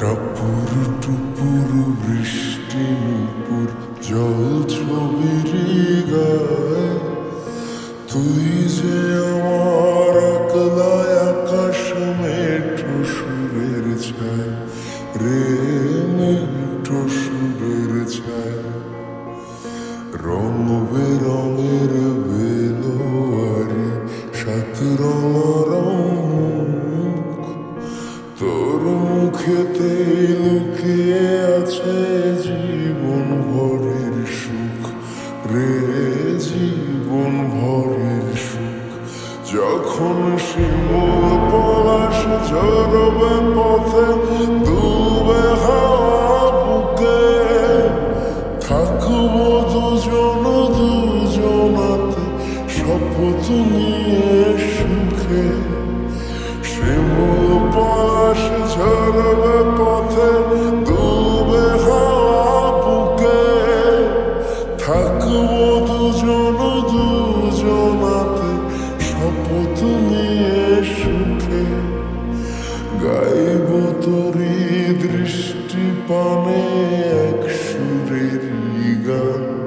টাপুর টুপুর বৃষ্টি জল ছবির গায়ে। তুই যে আমার আকাশ সুরের ছায় সুরের ছায়। সাত রঙ মুখেতে লুকিয়ে আছে জীবন ভরের সুখ। রে জীবন ভরের সুখ। যখন শিমুল পলাশ ঝরবে পথে, ডুবে হাওয়া বুকে, থাকব দুজন দুজনাতে, শপথ নিয়ে সুখে। গাইব তোরি দৃষ্টি পানে এক সুরের গান।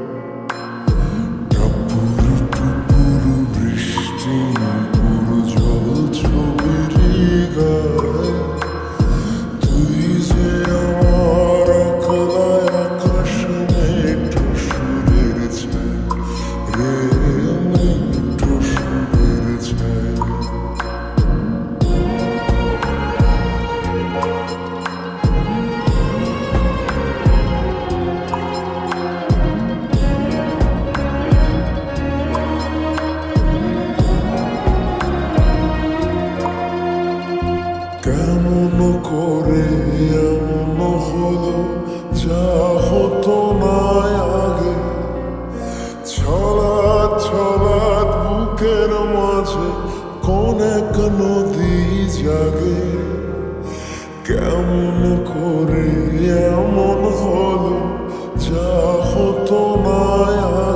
যা হতো না আগে ছলাৎ ছলাৎ বুকের মাঝে। কোন এক নদী জাগে। কেমন করে এমন হলো? যা হতো না আগে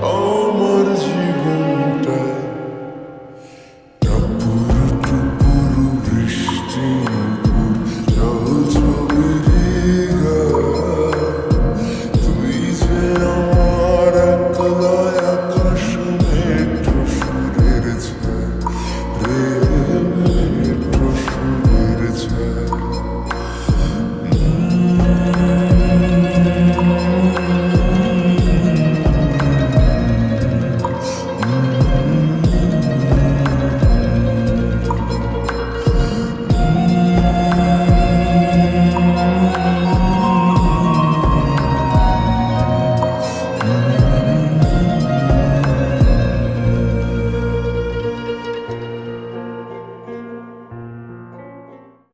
Oh.